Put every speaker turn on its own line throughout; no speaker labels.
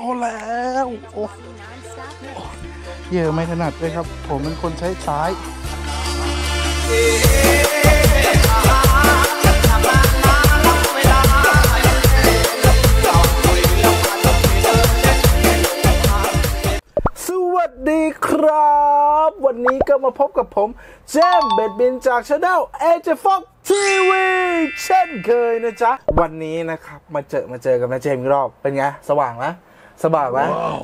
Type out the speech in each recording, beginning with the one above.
เอาแล้วโอ้เยอะไม่ถนัดเลยครับ ผมเป็นคนใช้ซ้ายสวัสดีครับ วันนี้ก็มาพบกับผมเจมส์เบดบินจากช anel เอเจฟอกทีวีเช่นเคยนะจ๊ะ วันนี้นะครับ มาเจอมาเจอกับนะเจมส์อีกรอบเป็นไง สว่างไหม สบายไหม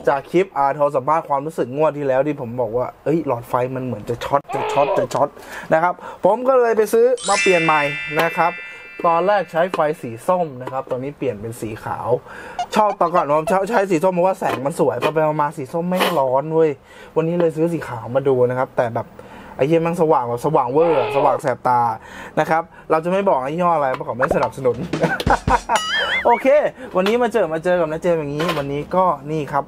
จากคลิปอาโทรสัมภาษณ์ความรู้สึกงวดที่แล้วที่ผมบอกว่าเอ้ยหลอดไฟมันเหมือนจะช็อตจะช็อตจะช็อตนะครับ ผมก็เลยไปซื้อมาเปลี่ยนใหม่นะครับตอนแรกใช้ไฟสีส้มนะครับ ตอนนี้เปลี่ยนเป็นสีขาว ชอบตอนก่อนผมชอบใช้สีส้มเพราะว่าแสงมันสวยพอไปมาสีส้มไม่งร้อนเว้ย วันนี้เลยซื้อสีขาวมาดูนะครับ แต่แบบ ไอ้เหี้ยมันสว่างแบบสว่างเวอร์อะสว่างแสบตานะครับเราจะไม่บอกไอ้ยี่ห้ออะไรเพราะเขาไม่สนับสนุน โอเค วันนี้มาเจอมาเจอกับน้าเจมส์อย่างนี้ วันนี้ก็นี่ครับ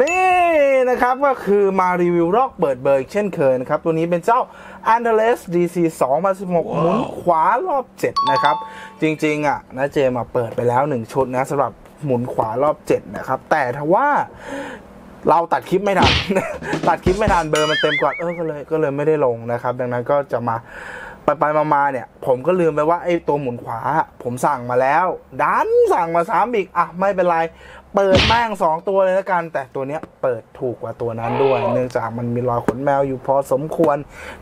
นี่นะครับก็คือมารีวิวรอกเปิดเบอร์อีกเช่นเคยนะครับ ตัวนี้เป็นเจ้า a n d e l e s DC 2016 หมุนขวารอบ 7 นะครับ จริง ๆ อะนะเจมส์อะเปิดไปแล้ว 1 ชุดนะสำหรับหมุนขวารอบ 7 นะครับ แต่ถ้าว่า เราตัดคลิปไม่ทัน ตัดคลิปไม่ทันเบอร์มันเต็มก่อนเออก็เลยก็เลยไม่ได้ลงนะครับ ดังนั้นก็จะมาไปไปมามาเนี่ย ผมก็ลืมไปว่าไอ้ตัวหมุนขวา ผมสั่งมาแล้วดันสั่งมาสามอีกอะไม่เป็นไร เปิดแม่งสองตัวเลยแล้วกัน แต่ตัวเนี้ยเปิดถูกกว่าตัวนั้นด้วย เนื่องจากมันมีรอยขนแมวอยู่พอสมควร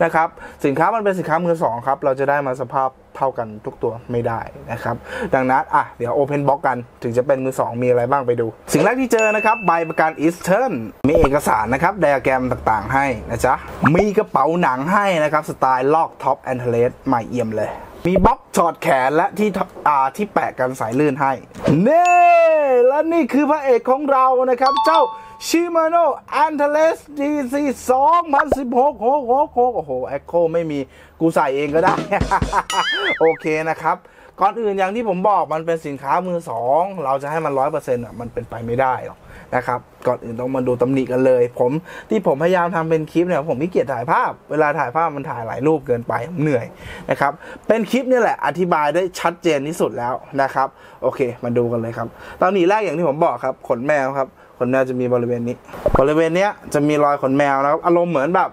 นะครับ สินค้ามันเป็นสินค้ามือสองครับ เราจะได้มาสภาพ เท่ากันทุกตัวไม่ได้นะครับ ดังนั้นอะเดี๋ยวโอเพนบ็อกกันถึงจะเป็นมือสองมีอะไรบ้างไปดู สิ่งแรกที่เจอนะครับ ใบประกันอีสเทิร์นมีเอกสารนะครับไดอะแกรมต่างๆ ให้นะจ๊ะ มีกระเป๋าหนังให้นะครับ สไตล์ลอกท็อปแอนเทเลสใหม่เอี่ยมเลยมีบล็อกถอดแขนและที่ทอ่าที่แปะกันสายลื่นให้ เน่ และนี่คือพระเอกของเรานะครับ เจ้า ชิมาโนอันเทเลสดีซี2016โหโหโหโอ้โหแอคโคไม่มีกูใส่เองก็ได้ โอเคนะครับ ก่อนอื่นอย่างที่ผมบอกมันเป็นสินค้ามือสองเราจะให้มันร้อยเปอร์เซ็นต์อะมันเป็นไปไม่ได้หรอกนะครับ ก่อนอื่นต้องมาดูตำหนิกันเลย ผมที่ผมพยายามทำเป็นคลิปเนี่ยผมไม่เกียจถ่ายภาพ เวลาถ่ายภาพมันถ่ายหลายรูปเกินไปผมเหนื่อยนะครับ เป็นคลิปนี่แหละอธิบายได้ชัดเจนที่สุดแล้วนะครับ โอเคมาดูกันเลยครับตอนนี้แรกอย่างที่ผมบอกครับขนแมวครับ ขนแมวจะมีบริเวณนี้ บริเวณเนี้ยจะมีรอยขนแมวนะครับ อารมณ์เหมือนแบบ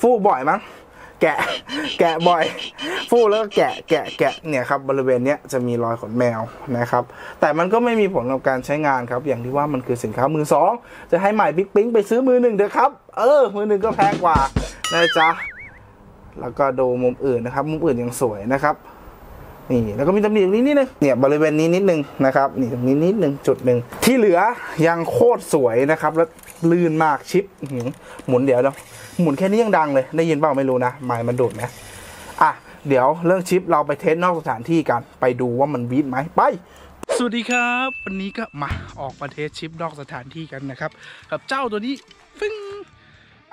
ฟูกบ่อยมั้ง แกะ แกะบ่อย ฟูแล้วก็แกะ แกะ แกะ เนี่ยครับบริเวณเนี้ยจะมีรอยขนแมวนะครับ แต่มันก็ไม่มีผลกับการใช้งานครับ อย่างที่ว่ามันคือสินค้ามือสอง จะให้ใหม่บิ๊กปิ๊งไปซื้อมือหนึ่งเถอะครับ เออ มือหนึ่งก็แพงกว่านะจ๊ะ แล้วก็ดูมุมอื่นนะครับ มุมอื่นยังสวยนะครับ นี่แล้วก็มีตำหนิตรงนี้นิดนึงเนี่ยบริเวณนี้นิดนึงนะครับนี่ตรงนี้นิดนึงจุดหนึ่งที่เหลือยังโคตรสวยนะครับ แล้วลื่นมากชิปหมุนเดี๋ยวเนาหมุนแค่นี้ยังดังเลยได้ยินเปล่าไม่รู้นะไมค์มันดูดไหมอะเดี๋ยวเรื่องชิปเราไปเทสนอกสถานที่กัน ไปดูว่ามันวีดไหมไป สวัสดีครับ วันนี้ก็มาออกประเทศชิปนอกสถานที่กันนะครับ กับเจ้าตัวนี้ฟิ้ง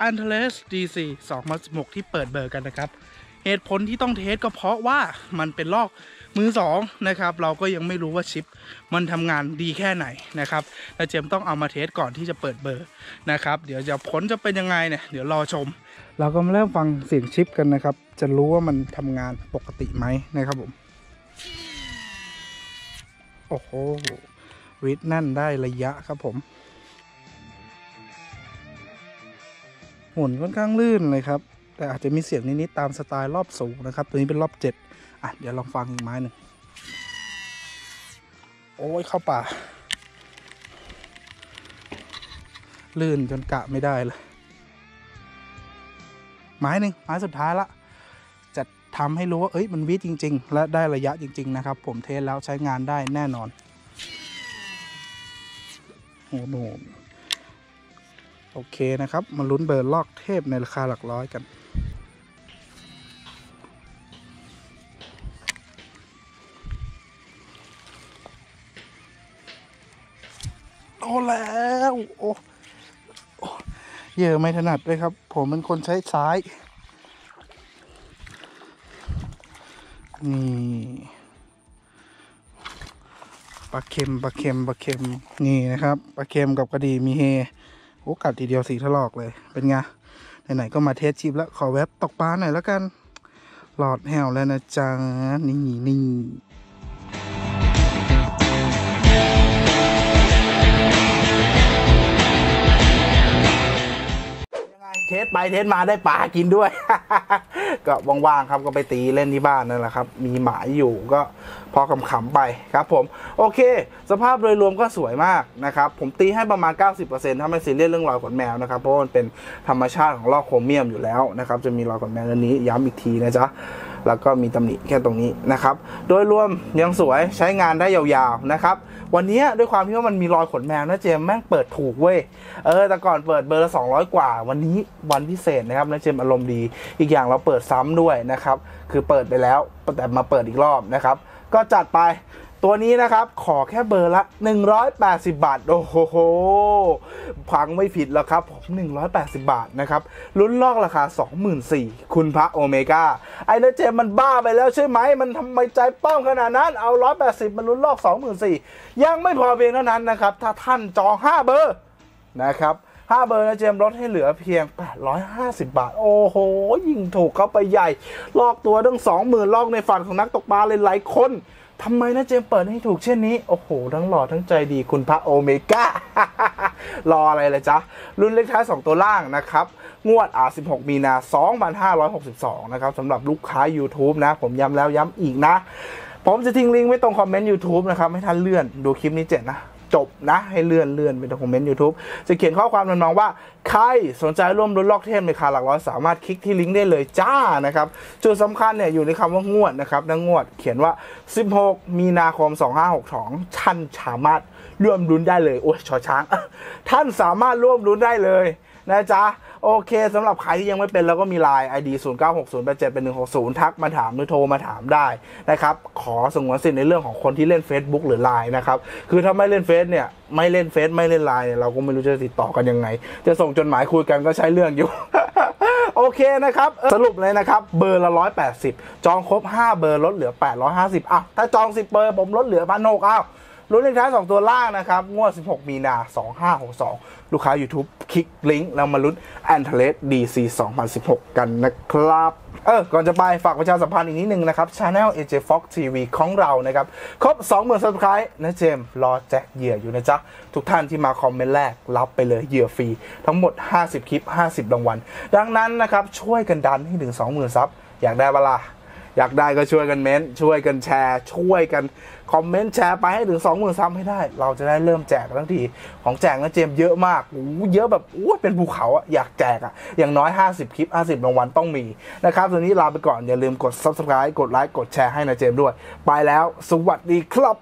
a n t e l e s DC 2016ที่เปิดเบอร์กันนะครับ เหตุผลที่ต้องเทสก็เพราะว่ามันเป็นลอกมือสองนะครับเราก็ยังไม่รู้ว่าชิปมันทำงานดีแค่ไหนนะครับและเจมต้องเอามาเทสก่อนที่จะเปิดเบอร์นะครับ เดี๋ยวจะผลจะเป็นยังไงเนี่ยเดี๋ยวรอชม เราก็มาเริ่มฟังเสียงชิปกันนะครับ จะรู้ว่ามันทำงานปกติไหมนะครับผมโอ้โหวิดแน่นได้ระยะครับผมหมุนค่อนข้างลื่นเลยครับ แต่อาจจะมีเสียงนิดๆตามสไตล์รอบสูงนะครับ ตัวนี้เป็นรอบเจ็ดอะเดี๋ยวลองฟังอีกไม้หนึ่งโอ้ยเข้าป่า ลื่นจนกะไม่ได้เลยไม้หนึ่งไม้สุดท้ายละจะทำให้รู้ว่าเอ้ยมันวิจริง ๆ และได้ระยะจริง ๆ นะครับ ผมเทสแล้วใช้งานได้แน่นอนโอ้โหโอเคนะครับ มาลุ้นเบอร์ลอกเทพในราคาหลักร้อยกัน โอ้แล้วโอ้โอ้เยอะไม่ถนัดเลยครับ ผมเป็นคนใช้ซ้าย นี่ปลาเค็มปลาเค็มปลาเค็มนี่นะครับปลาเค็มกับกระดีมีเฮโอ้กัดทีเดียวสีถลอกเลยเป็นไงไหนๆก็มาเทสชิปแล้วขอแวบตกปลาหน่อยแล้วกัน หลอดแหวแล้วนะจ๊ะนี่นี่ เทสไปเทสมาได้ปลากินด้วย ก็ว่างๆครับก็ไปตีเล่นที่บ้านนั่นแหละครับ มีหมายอยู่ก็พอขำๆไปครับผม โอเค สภาพโดยรวมก็สวยมากนะครับ ผมตีให้ประมาณ 90%ถ้าไม่ซีเรียสเรื่องรอยขนแมวนะครับ เพราะว่ามันเป็นธรรมชาติของลอกโครเมียมอยู่แล้วนะครับ จะมีรอยขนแมวอันนี้ย้ำอีกทีนะจ๊ะ แล้วก็มีตำหนิแค่ตรงนี้นะครับ โดยรวมยังสวยใช้งานได้ยาวๆนะครับ วันนี้ด้วยความที่ว่ามันมีรอยขนแมวนะเจมแม่งเปิดถูกเว้ย เออแต่ก่อนเปิดเบอร์ละ200 กว่า วันนี้วันพิเศษนะครับนะเจมอารมณ์ดี อีกอย่างเราเปิดซ้ำด้วยนะครับ คือเปิดไปแล้วแต่มาเปิดอีกรอบนะครับ ก็จัดไป ตัวนี้นะครับขอแค่เบอร์ละ 180 บาท โอ้โหพังไม่ผิดแล้วครับผม180 บาทนะครับลุ้นลอกราคา 24,000คุณพระโอเมก้าไอ้นเจมมันบ้าไปแล้วใช่ไหม มันทำไมใจป้องขนาดนั้น เอา 180 มันลุ้นลอก 24,000ยังไม่พอเพียงเท่านั้นนะครับ ถ้าท่านจอง 5 เบอร์นะครับ5เบอร์นะเจมลดให้เหลือเพียง 850 บาท โอ้โห ยิ่งถูกเข้าไปใหญ่ ลอกตัวตั้ง20,000ลอกในฝันของนักตกปลาเลยหลายคน ทำไมนะเจมเปิดให้ถูกเช่นนี้ โอ้โห ทั้งหล่อทั้งใจดีคุณพระโอเมก้ารออะไรเลยจ๊ะ รุ่นเลขท้าย 2 ตัวล่างนะครับ งวดอ่า16 มีนา 2562 นะครับสำหรับลูกค้า YouTube นะ ผมย้ำแล้วย้ำอีกนะ ผมจะทิ้งลิงก์ไว้ตรงคอมเมนต์ YouTube นะครับ ให้ท่านเลื่อนดูคลิปนี้เจ็ดนะ จบนะ ให้เลื่อนเลื่อนไปตรงคอมเมนต์ YouTube จะเขียนข้อความทำนองว่า ใครสนใจร่วมรุ้นล็อกเทมในคาหลักร้อยสามารถคลิกที่ลิงก์ได้เลยจ้านะครับ จุดสำคัญเนี่ยอยู่ในคำว่างวดนะครับนะงวดเขียนว่า 16 มีนาคม 2562ท่านสามารถร่วมรุ้นได้เลยโอ้ยชอช้าง ท่านสามารถร่วมรุ้นได้เลยนะจ๊ะ โอเคสำหรับใครที่ยังไม่เป็นเราก็มีไลน์ ID 0 9 6 0 8 7เป็น160 ทักมาถามหรือโทรมาถามได้นะครับ ขอสงวนสิทธิ์ในเรื่องของคนที่เล่น Facebook หรือ Line นะครับ คือถ้าไม่เล่นเฟซเนี่ยไม่เล่นเฟซไม่เล่นไลน์เนี่ยเราก็ไม่รู้จะติดต่อกันยังไง จะส่งจดหมายคุยกันก็ใช้เรื่องอยู่โอเคนะครับ สรุปเลยนะครับ เบอร์ละ 180 จองครบ 5 เบอร์ลดเหลือ 850อะถ้าจอง 10 เบอร์ผมลดเหลือพันหกอ้าว รุ่นเลขท้าย 2 ตัวล่างนะครับ งวด 16 มีนา 2562 ลูกค้า YouTube คลิกลิงก์แล้วมาลุ้น a n t e l e s DC 2016 กันนะครับ เออ ก่อนจะไปฝากประชาสัมพันธ์อีกนิดนึงนะครับ Channel AJ Fox TV ของเรานะครับ ครบ 20,000 Subscribe นะเจมส์รอแจกเหยื่ออยู่นะจ๊ะ ทุกท่านที่มาคอมเมนต์แรก รับไปเลยเหยื่อฟรี ทั้งหมด 50 คลิป 50 รางวัล ดังนั้นนะครับ ช่วยกันดันให้ถึง 20,000 ซับอยากได้เวลา อยากได้ก็ช่วยกันเม้นช่วยกันแชร์ ช่วยกันคอมเมนต์แชร์ไปให้ถึง20,000ซับให้ได้ เราจะได้เริ่มแจกกันทั้งทีของแจกนะเจมเยอะมากโอ้เยอะแบบโอ้เป็นภูเขาอะอยากแจกอะอย่างน้อย 50 คลิป 50รางวัลต้องมีนะครับตอนนี้ลาไปก่อน อย่าลืมกด subscribe กดไลค์กดแชร์ให้นะเจมด้วย ไปแล้ว สวัสดีครับ